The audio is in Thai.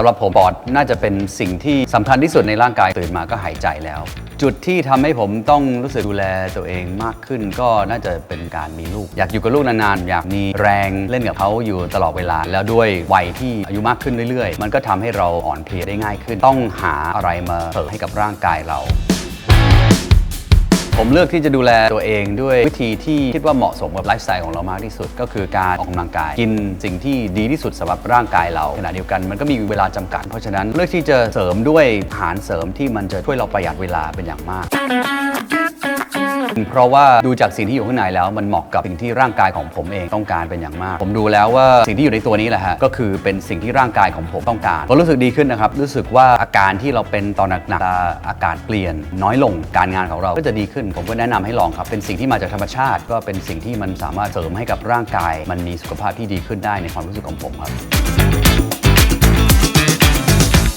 ำหรับผมปอดน่าจะเป็นสิ่งที่สำคัญที่สุดในร่างกายตื่นมาก็หายใจแล้ว จุดที่ทำให้ผมต้องรู้สึกดูแลตัวเองมากขึ้น ก็น่าจะเป็นการมีลูก อยากอยู่กับลูกนานๆอยากมีแรงเล่นกับเขาอยู่ตลอดเวลา แล้วด้วยวัยที่อายุมากขึ้นเรื่อยๆ มันก็ทำให้เราอ่อนเพลียได้ง่ายขึ้น ต้องหาอะไรมาเสริมให้กับร่างกายเรา ผมเลือกที่จะดูแลตัวเองด้วยวิธีที่คิดว่าเหมาะสมกับไลฟ์สไตล์ของเรามากที่สุด ก็คือการออกกำลังกาย กินสิ่งที่ดีที่สุดสำหรับร่างกายเราขณะเดียวกันมันก็มีเวลาจำกัด เพราะฉะนั้นเลือกที่จะเสริมด้วยอาหารเสริมที่มันจะช่วยเราประหยัดเวลาเป็นอย่างมาก เพราะว่าดูจากสิ่งที่อยู่ข้างในแล้วมันเหมาะกับสิ่งที่ร่างกายของผมเองต้องการเป็นอย่างมาก ผมดูแล้วว่าสิ่งที่อยู่ในตัวนี้แหละฮะก็คือเป็นสิ่งที่ร่างกายของผมต้องการผมรู้สึกดีขึ้นนะครับรู้สึกว่าอาการที่เราเป็นตอนหนักๆอาการเปลี่ยน น้อยลงการงานของเราก็จะดีขึ้น ผมก็แนะนำให้ลองครับเป็นสิ่งที่มาจากธรรมชาติ ก็เป็นสิ่งที่มันสามารถเสริมให้กับร่างกาย มันมีสุขภาพที่ดีขึ้นได้ในความรู้สึกของผมครับ